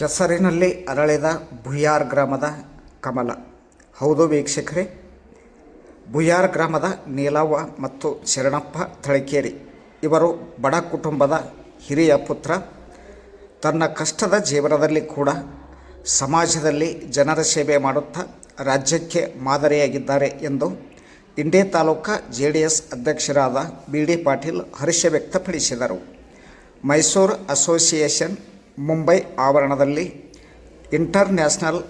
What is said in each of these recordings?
ಕೆಸರಿನಲ್ಲಿ ಅರಳಿದ ಭುಯಾರ್ ಗ್ರಾಮದ ಕಮಲ. ಹೌದು ವೀಕ್ಷಕರೇ, ಭುಯಾರ್ ಗ್ರಾಮದ ನೀಲವ್ವ ಮತ್ತು ಶರಣಪ್ಪ ತಳಕೇರಿ ಇವರು ಬಡ ಕುಟುಂಬದ ಹಿರಿಯ ಪುತ್ರ. ತನ್ನ ಕಷ್ಟದ ಜೀವನದಲ್ಲಿ ಕೂಡ ಸಮಾಜದಲ್ಲಿ ಜನರ ಸೇವೆ ಮಾಡುತ್ತಾ ರಾಜ್ಯಕ್ಕೆ ಮಾದರಿಯಾಗಿದ್ದಾರೆ ಎಂದು Indi taluka J D S ಅಧ್ಯಕ್ಷರಾದ ಬಿ ಡಿ ಪಾಟೀಲ್ ಹರ್ಷ ವ್ಯಕ್ತಪಡಿಸಿದರು. ಮೈಸೂರು ಅಸೋಸಿಯೇಷನ್ ಮುಂಬೈ ಆವರಣದಲ್ಲಿ ಇಂಟರ್ನ್ಯಾಷನಲ್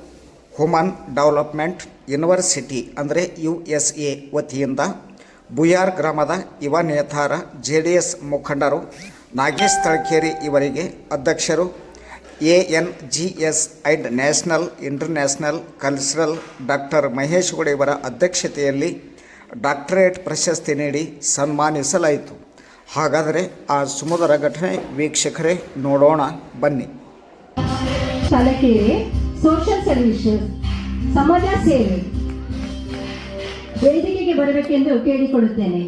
ಹುಮನ್ ಡೆವಲಪ್ಮೆಂಟ್ ಯೂನಿವರ್ಸಿಟಿ, ಅಂದರೆ ಯು ಎಸ್ ಎ ವತಿಯಿಂದ ಬುಯಾರ್ ಗ್ರಾಮದ ಯುವ ನೇತಾರ ಜೆ ಡಿ ಎಸ್ ಮುಖಂಡರು ನಾಗೇಶ್ ತಳಕೇರಿ ಇವರಿಗೆ ಅಧ್ಯಕ್ಷರು A N G S and national international cultural doctor Mahesh Gowda ಇವರ ಅಧ್ಯಕ್ಷತೆಯಲ್ಲಿ ಡಾಕ್ಟರೇಟ್ ಪ್ರಶಸ್ತಿ ನೀಡಿ ಸನ್ಮಾನಿಸಲಾಯಿತು. ಹಾಗಾದರೆ ಆ ಸುಮಧುರ ಘಟನೆ ವೀಕ್ಷಕರೇ ನೋಡೋಣ, ಬನ್ನಿ. ತಲಕೆರೆ ಸೋಷಿಯಲ್ ಸರ್ವಿಸಸ್ ಸಮಾಜ ಸೇವೆ. ವೇದಿಕೆಗೆ ಬರಬೇಕೆಂದು ಕೇಳಿಕೊಳ್ಳುತ್ತೇನೆ.